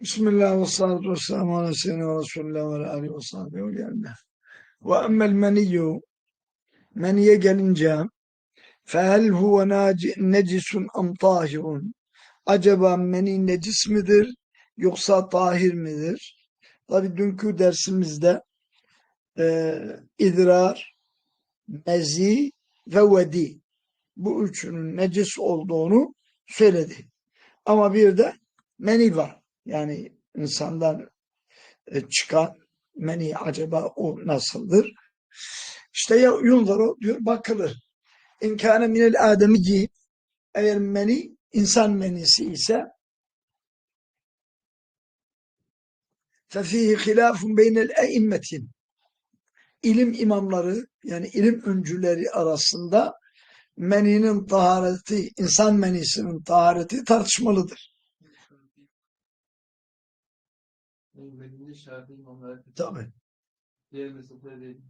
Bismillah ve salatu ve ve Resulullah ve ala alihi ve sahbihi ve gelme. Ve emmel meniyyu meniye gelince fehel huve necisun am tahirun acaba meni necis midir yoksa tahir midir? Tabi dünkü dersimizde e, idrar, mezi ve vedi bu üçünün necis olduğunu söyledi. Ama bir de meni var Yani insandan e, çıkan meni acaba o nasıldır? İşte ya yunzaru diyor bakılır. İnkâne minel ademici eğer meni insan menisi ise فَفِيهِ خِلَافٌ بَيْنَ الْاَئِمَّةِ İlim imamları yani ilim öncüleri arasında meninin tahareti, insan menisinin tahareti tartışmalıdır. Medine Şafii imamları Tabii. diğer mezhepler değil.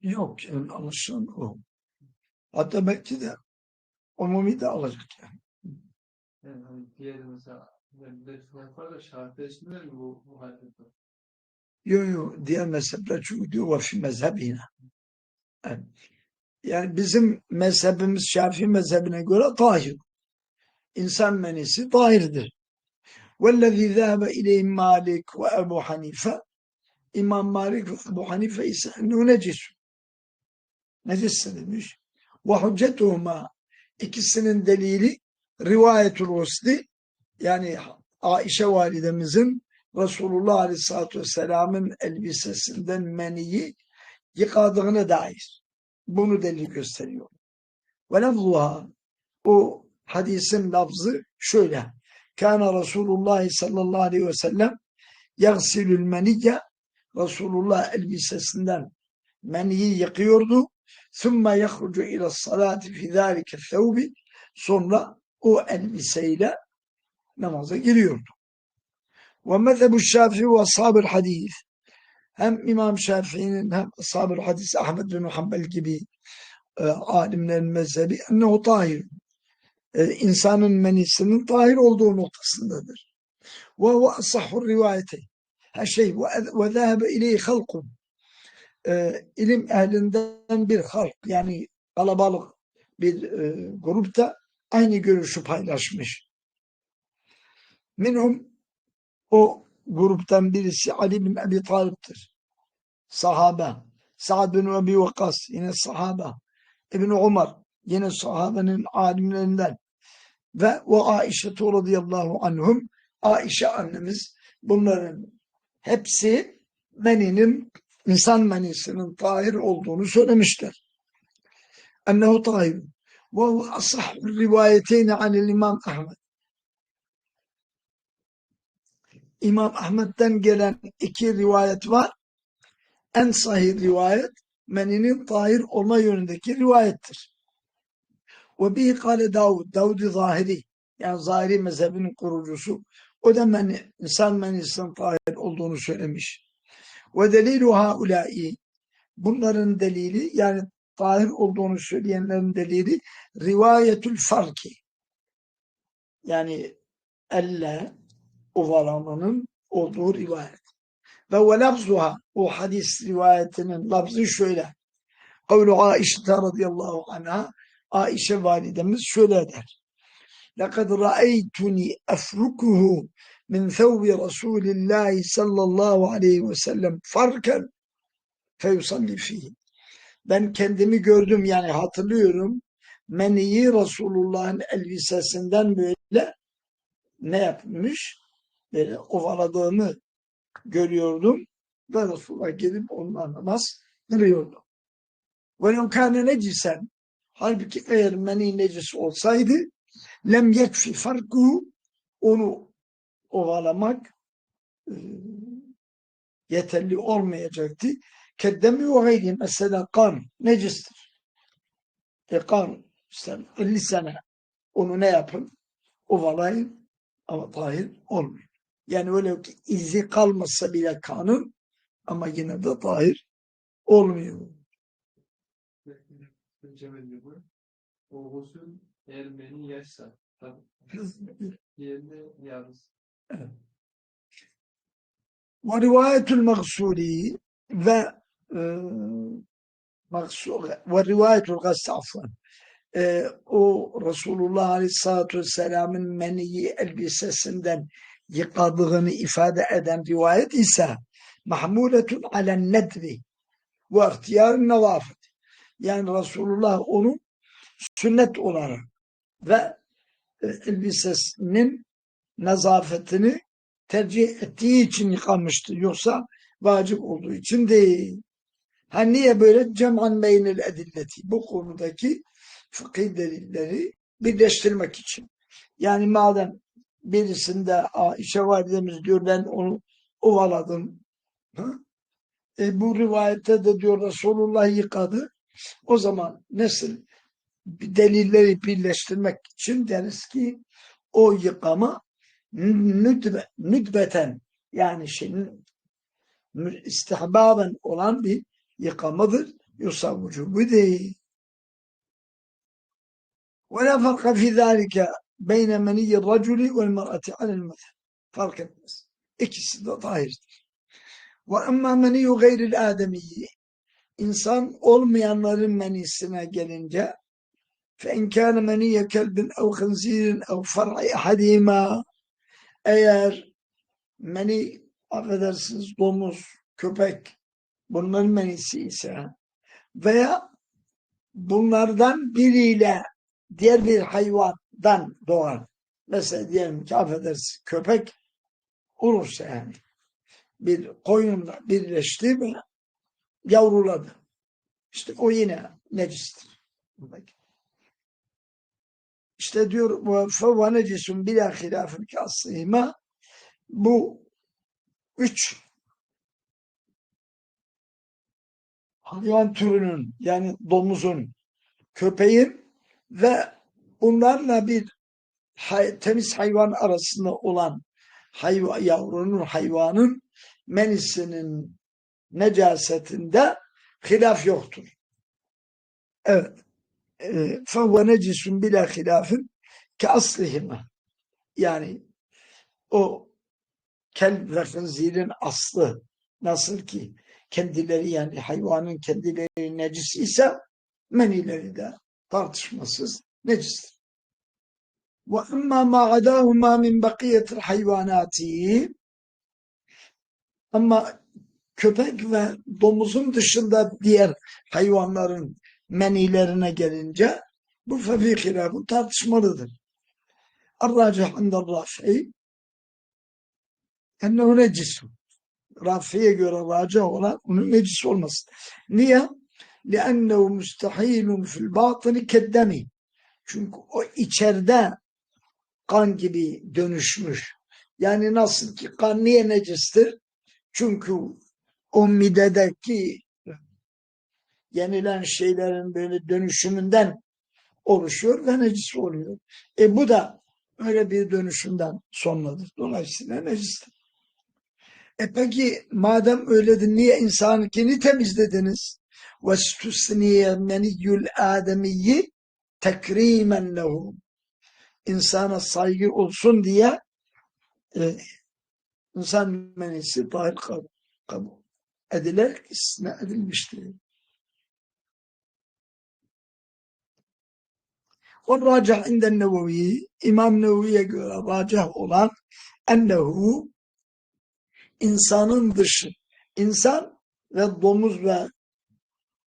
Yok yani anlaşılan o. Hatta belki de umumi de alacak yani. Yani hani diğer mesela Medine var da mi bu hareketler? Yok yok diğer mezhepler çünkü diyor ve fi mezhebine. Yani, yani bizim mezhebimiz Şafii mezhebine göre tahir. İnsan menisi tahirdir. وَالَّذ۪ي ذَهَبَ اِلَيْهِ Malik ve Ebu Hanife İmam Malik ve Ebu Hanife ise ennehu necis. Necisse demiş. Ve hüccetuhuma ikisinin delili rivayetul usli yani Aişe validemizin Resulullah Aleyhisselatü Vesselam'ın elbisesinden meniyi yıkadığına dair. Bunu delil gösteriyor. Ve lafzuha o hadisin lafzı şöyle. Kana Resulullah sallallahu aleyhi ve sellem yagsilül meniyye Resulullah elbisesinden meniyi yıkıyordu. Sümme yahrucu ila salati fi zâlike sevbi sonra o elbiseyle namaza giriyordu. Ve mezhebu şafi ve ashab hadis hem İmam Şafii'nin hem ashab hadis Ahmed bin Muhammed gibi e, alimlerin mezhebi ennehu tahir e, insanın menisinin tahir olduğu noktasındadır. Ve huve asahhu rivayeti. Her şey ve ve zâhebe ileyhi halkun. E, ilim ehlinden bir halk yani kalabalık bir e, grupta aynı görüşü paylaşmış. Minhum o gruptan birisi Ali bin Ebi Talip'tir. Sahabe. Sa'd bin Ebi Vakkas yine sahabe. İbn Umar yine sahabenin alimlerinden. Ve o Aişe radıyallahu anhum Aişe annemiz bunların hepsi meninin insan menisinin tahir olduğunu söylemişler. Ennehu tahir. Ve hu asahhu rivayeteyni anil İmam Ahmet. İmam Ahmet'ten gelen iki rivayet var. En sahih rivayet meninin tahir olma yönündeki rivayettir. Ve bihi kale Davud, Davud-i Zahiri, yani Zahiri mezhebinin kurucusu, o da meni, insan menisinin tahir olduğunu söylemiş. Ve delilu haulâi, bunların delili, yani tahir olduğunu söyleyenlerin delili, rivayetül farki, yani elle ovalamanın olduğu rivayet. Ve ve lafzuha, o hadis rivayetinin lafzı şöyle. Kavlu Aişe radıyallahu anha, Aişe validemiz şöyle der. لَقَدْ رَأَيْتُنِي أَفْرُكُهُ مِنْ ثَوْبِ رَسُولِ اللّٰهِ sallallahu aleyhi ve sellem farken feyusalli fihi. Ben kendimi gördüm yani hatırlıyorum. Meniyi Resulullah'ın elbisesinden böyle ne yapmış? Böyle ovaladığını görüyordum. Ve Resulullah gelip onunla namaz kılıyordu. وَلَوْ كَانَ necisen Halbuki eğer meni necis olsaydı lem yekfi farku onu ovalamak e, yeterli olmayacaktı. Keddemi ve gayri mesela kan necistir. E kan işte 50 sene onu ne yapın? Ovalayın ama tahir olmuyor. Yani öyle ki izi kalmasa bile kanın ama yine de tahir olmuyor. Cemil bu. O gusül eğer beni yaşsa tabii. Diğerinde yalnız. Ve rivayetul mağsuri ve e, mağsur ve rivayetul gazz afwan. E, o Resulullah Aleyhisselatü Vesselam'ın meniyi elbisesinden yıkadığını ifade eden rivayet ise mahmuletun alen nedvi ve ihtiyar nevafet. Yani Resulullah onu sünnet olarak ve e, elbisesinin nezafetini tercih ettiği için yıkamıştı. Yoksa vacip olduğu için değil. Ha niye böyle? Cem'an beynil edilleti. Bu konudaki fıkhi delilleri birleştirmek için. Yani madem birisinde Ayşe validemiz diyor ben onu ovaladım. Ha? E, bu rivayette de diyor Resulullah yıkadı. O zaman nasıl delilleri birleştirmek için deriz ki o yıkama nüdbe, nüdbeten yani şimdi istihbaben olan bir yıkamadır. Yoksa vücubu değil. Ve la farka fi zâlike beyne meniyyi raculi vel mer'ati alel mezheb. Fark etmez. İkisi de zahirdir. Ve emmâ meniyyu gayril âdemiyyi insan olmayanların menisine gelince فَاِنْ كَانَ مَنِيَّ كَلْبٍ اَوْ خَنْزِيرٍ اَوْ فَرْعِ اَحَدِيمًا Eğer meni affedersiniz domuz, köpek bunların menisi ise veya bunlardan biriyle diğer bir hayvandan doğan mesela diyelim ki affedersiniz köpek olursa yani bir koyunla birleşti ve yavruladı. İşte o yine necistir. İşte diyor فَوَ نَجِسٌ بِلَا خِلَافٍ كَاسِّهِمَا Bu üç hayvan türünün yani domuzun, köpeğin ve bunlarla bir hay, temiz hayvan arasında olan hayva, yavrunun hayvanın menisinin necasetinde hilaf yoktur. Evet. فَهُوَ نَجِسٌ بِلَا خِلَافٍ كَأَصْلِهِمَا Yani o kelb ve hınzirin aslı nasıl ki kendileri yani hayvanın kendileri necis ise menileri de tartışmasız necistir. Ve amma ma adahuma min bakiyetil hayvanati ama köpek ve domuzun dışında diğer hayvanların menilerine gelince bu fefi hilafı tartışmalıdır. Ar-racih indel rafi'i ennehu necisun. Rafi'ye göre racih olan onun necis olması. Niye? لِأَنَّهُ مُسْتَحِيلٌ فِي الْبَاطِنِ كَدَّمِ Çünkü o içeride kan gibi dönüşmüş. Yani nasıl ki kan niye necistir? Çünkü o midedeki yenilen şeylerin böyle dönüşümünden oluşuyor ve necis oluyor. E bu da öyle bir dönüşümden sonradır. Dolayısıyla necistir. E peki madem öyledir niye insanınkini temizlediniz? وَاسْتُسْنِيَ مَنِيُّ الْآدَمِيِّ tekrimen lehu insana saygı olsun diye e, insan menisi tahir kabul, kabul edilerek istisna edilmiştir. O racah inden nevevi İmam Nevevi'ye göre racah olan ennehu insanın dışı insan ve domuz ve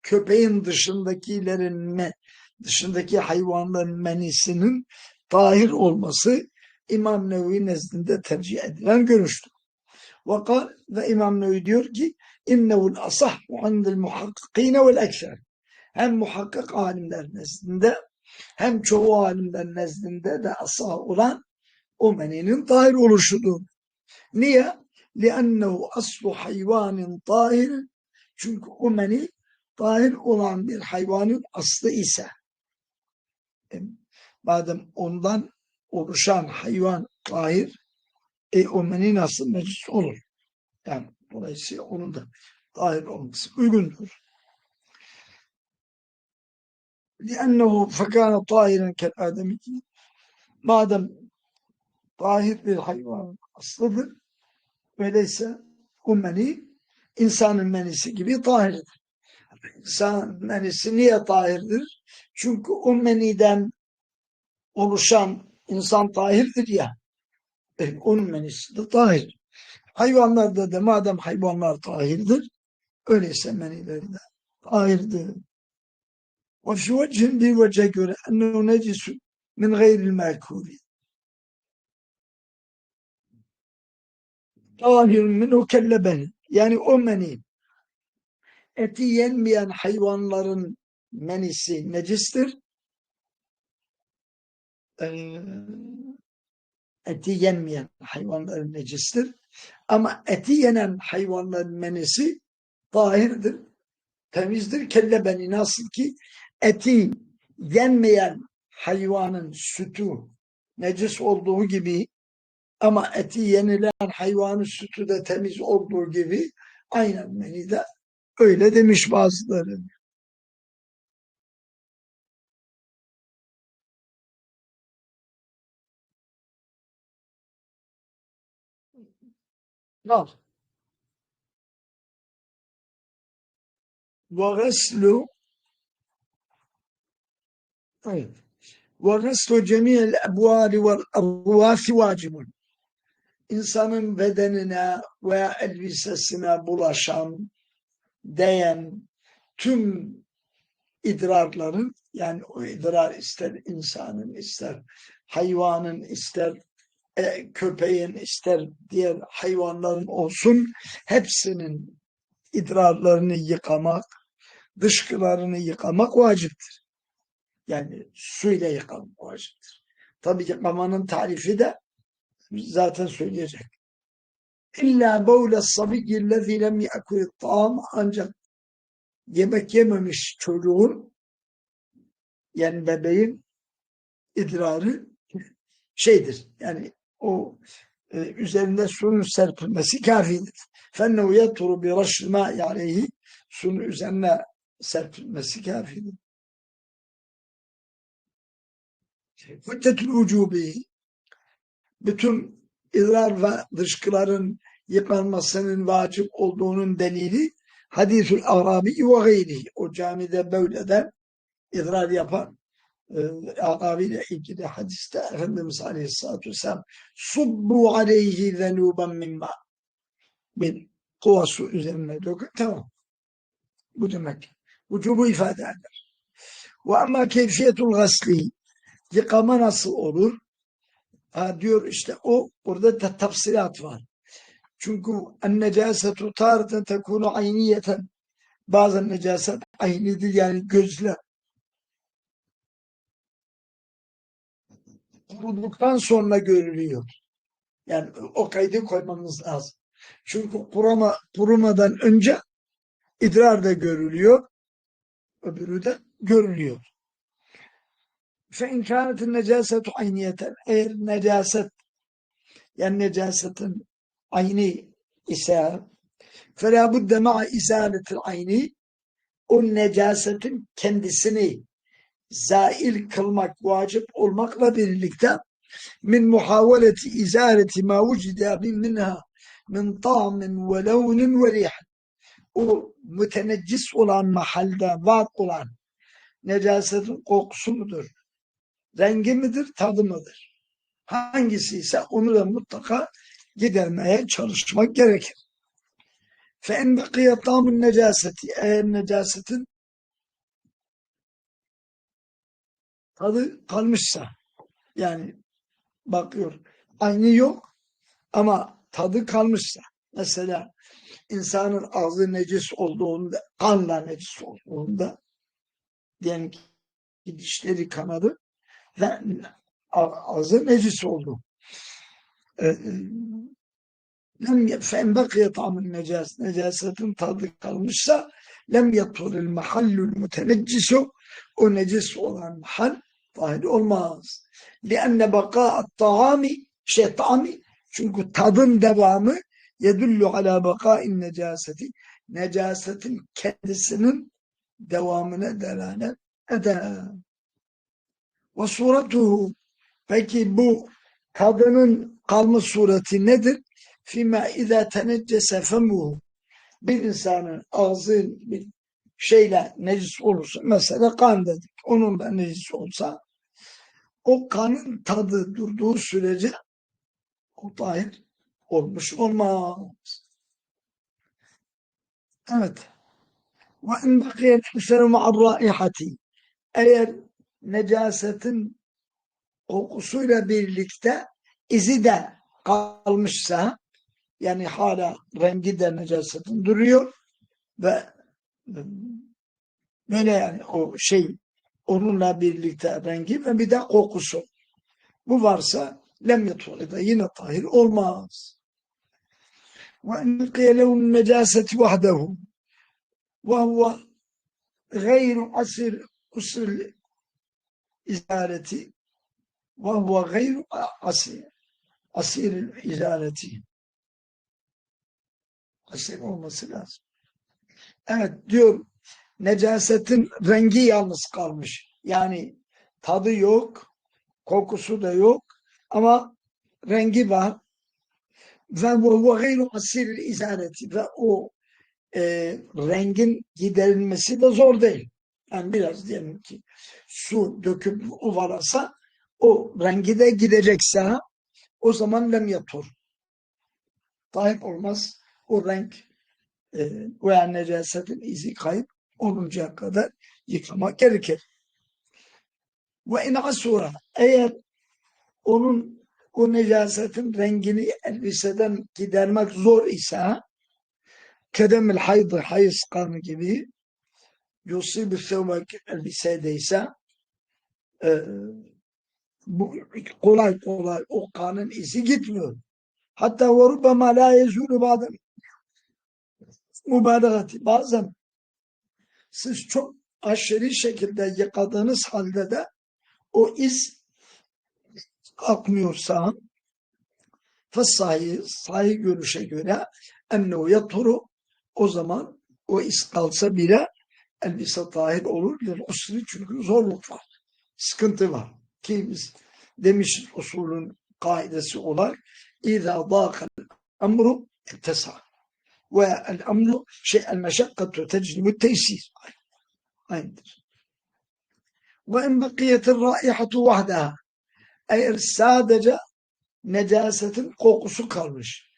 köpeğin dışındakilerin dışındaki hayvanların menisinin tahir olması İmam Nevevi nezdinde tercih edilen görüştür. Vakal ve İmam Nevevi diyor ki innevul asah indel muhakkikine vel ekser. Hem muhakkak alimler nezdinde hem çoğu alimler nezdinde de asah olan o meninin tahir oluşudur. Niye? لِأَنَّهُ aslu hayvanin tahir çünkü o meni tahir olan bir hayvanın aslı ise e, madem ondan oluşan hayvan tahir e, o meni nasıl necis olur. Yani dolayısıyla onun da tahir olması uygundur. لِأَنَّهُ فَكَانَ طَاهِرًا كَالْآدَمِ Madem tahir bir hayvan aslıdır, öyleyse O meni insanın menisi gibi tahirdir. İnsan menisi niye tahirdir? Çünkü o meniden oluşan insan tahirdir ya. E, onun menisi de tahir. Hayvanlarda da madem hayvanlar tahirdir, öyleyse menileri de tahirdir. Şu vechin bir vece göre ennehu necisu min gayril merkuri. Tahir minhu kellebeni. Yani o meni eti yenmeyen hayvanların menisi necistir. Ee, eti yenmeyen hayvanların necistir. Ama eti yenen hayvanların menisi tahirdir, temizdir. Kelle beni nasıl ki eti yenmeyen hayvanın sütü necis olduğu gibi ama eti yenilen hayvanın sütü de temiz olduğu gibi aynen meni de öyle demiş bazıları. Al. وغسل طيب وغسل جميع الأبوال والأرواف واجب insanın bedenine veya elbisesine bulaşan, değen tüm idrarların yani o idrar ister insanın ister hayvanın ister e, köpeğin ister diğer hayvanların olsun hepsinin idrarlarını yıkamak, dışkılarını yıkamak vaciptir. Yani suyla yıkamak vaciptir. Tabi yıkamanın tarifi de zaten söyleyecek. İlla bevle sabiyyillezî lem ye'kulü ta'am ancak yemek yememiş çocuğun yani bebeğin idrarı şeydir. Yani o e, üzerinde suyun serpilmesi kafidir. فَنَّهُ يَطُرُ بِرَشْلِ مَا aleyhi Suyun üzerine serpilmesi kafidir. Hüddetül vücubi bütün idrar ve dışkıların yıkanmasının vacip olduğunun delili hadisül arabi ve gayri. O camide böyle de idrar yapan e, Arabi ile ilgili hadiste Efendimiz Aleyhisselatü Vesselam subbu aleyhi zenuben mimma bir kova su üzerine dökün tamam. Bu demek. Vücubu ifade eder. Ve ama keyfiyetul gasli yıkama nasıl olur? Ha, diyor işte o burada da tafsilat var. Çünkü necasetu tareten tekunu ayniyeten bazen necaset aynidir yani gözle kuruduktan sonra görülüyor. Yani o kaydı koymamız lazım. Çünkü kurama, kurumadan önce idrar da görülüyor. Öbürü de görülüyor. فَاِنْ كَانَتِ النَّجَاسَةُ عَيْنِيَةً Eğer necaset, yani necasetin ayni ise فَلَا بُدَّ مَعَ اِزَالَةِ الْعَيْنِ O necasetin kendisini zail kılmak vacip olmakla birlikte min muhaveleti izareti ma vucida minha min ta'min ve levnin ve rih. O müteneccis olan mahalde var olan necasetin kokusu mudur? Rengi midir, tadı mıdır? Hangisi ise onu da mutlaka gidermeye çalışmak gerekir. فَاَنْ بَقِيَ طَامُ النَّجَاسَةِ Eğer necasetin tadı kalmışsa yani bakıyor aynı yok ama tadı kalmışsa mesela insanın ağzı necis olduğunda kanla necis olduğunda diyelim ki dişleri kanadı ve ağzı necis oldu. lem fen bakiye tamın necas necasetin tadı kalmışsa lem yaturil mahallul muteneccisu o necis olan mahal tahir olmaz. لِأَنَّ بَقَاءَ الطَّعَامِ şey ta'mi çünkü tadın devamı yedullu ala baka'in necaseti necasetin kendisinin devamına delalet eder. Ve suratuhu peki bu kadının kalma sureti nedir? fîmâ izâ teneccese femuhu bir insanın ağzı bir şeyle necis olursa mesela kan dedik onun da necis olsa o kanın tadı durduğu sürece o tahir olmuş olmaz. Evet. Ve in bakiyet hüsenu ma'ar raihati eğer necasetin kokusuyla birlikte izi de kalmışsa yani hala rengi de necasetin duruyor ve böyle yani o şey onunla birlikte rengi ve bir de kokusu. Bu varsa lem yetulida yine tahir olmaz. Ve in qiyelehun necaseti vahdehu ve huve gayru asir usul izaleti ve huve gayru asir asir izaleti asir olması lazım. Evet diyor necasetin rengi yalnız kalmış. Yani tadı yok, kokusu da yok ama rengi var. Ve bu gayru asir izaleti ve o e, rengin giderilmesi de zor değil. Yani biraz diyelim ki su döküp uvarasa o rengi de gidecekse o zaman lem yatur. Tahip olmaz. O renk e, veya necasetin izi kayıp oluncaya kadar yıkamak gerekir. Ve in asura eğer onun o necasetin rengini elbiseden gidermek zor ise kedemil haydı hayız kanı gibi yusibü sevmek elbisedeyse e, bu kolay kolay o kanın izi gitmiyor. Hatta ve rubbama la yezûlü bazen mübalağati bazen siz çok aşırı şekilde yıkadığınız halde de o iz akmıyorsa fessahi sahih görüşe göre ennehu yaturu o zaman o iz kalsa bile elbise tahir olur. Yani usri çünkü zorluk var. Sıkıntı var. Ki biz demişiz usulün kaidesi olarak İzâ dâkal emru ittesâ emru şey el meşakkatu tecnibu teysir. Aynıdır. Ve in bakiyetir raihatu vahdeha eğer sadece necasetin kokusu kalmış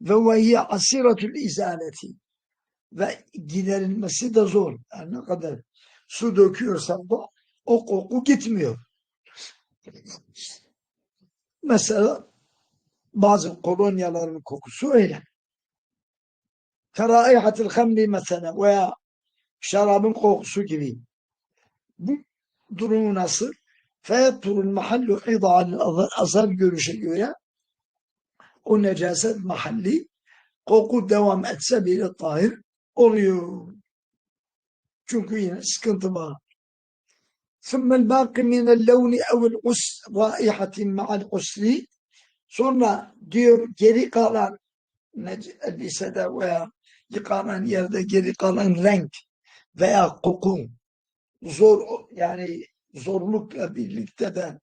ve vehiyye asiratül izaleti ve giderilmesi de zor. Yani ne kadar su döküyorsan da o koku gitmiyor. Mesela bazı kolonyaların kokusu öyle. Keraihatil hamli mesela veya şarabın kokusu gibi. Bu durumu nasıl? Feyetturul mahallu idâ'l azar görüşe göre o necaset mahalli koku devam etse bile tahir oluyor. Çünkü yine sıkıntı var. ثم الباقي من اللون أو الغسل رائحة مع الغسل sonra diyor geri kalan elbisede veya yıkanan yerde geri kalan renk veya koku zor yani zorlukla birlikte de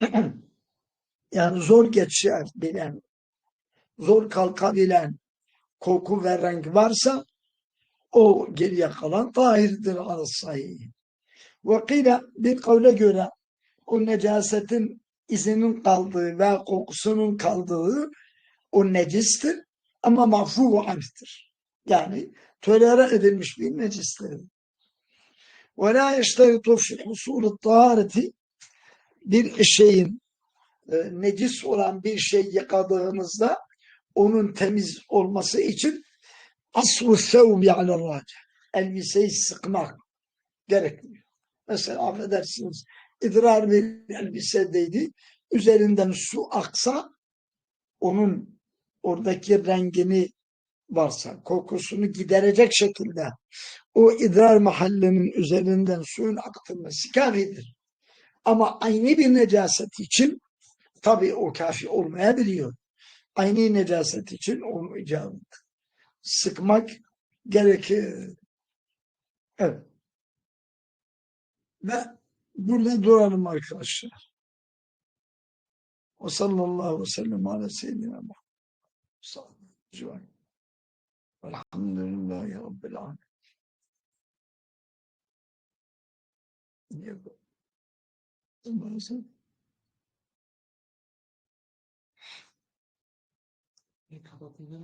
yani zor geçebilen zor kalkabilen koku ve renk varsa o geriye kalan tahirdir al-sahih. Ve kıyla bir kavle göre o necasetin izinin kaldığı ve kokusunun kaldığı o necistir ama mahfu anh'tir. Yani tolere edilmiş bir necistir. Ve la yeşteritu fi husulü tahareti bir şeyin e, necis olan bir şey yıkadığımızda onun temiz olması için asru sevbi alel elbiseyi sıkmak gerekmiyor. Mesela affedersiniz idrar bir elbisedeydi. Üzerinden su aksa onun oradaki rengini varsa kokusunu giderecek şekilde o idrar mahallinin üzerinden suyun aktırması kafidir. Ama aynı bir necaset için tabi o kafi olmayabiliyor. Aynı necaset için icabı sıkmak gerekir. Evet. Ve burada duralım arkadaşlar. O sallallahu aleyhi ve sellem ala seyyidina Sadece var. Elhamdülillahi Rabbil Alemin. Niye bu? Bazen E, kapatınca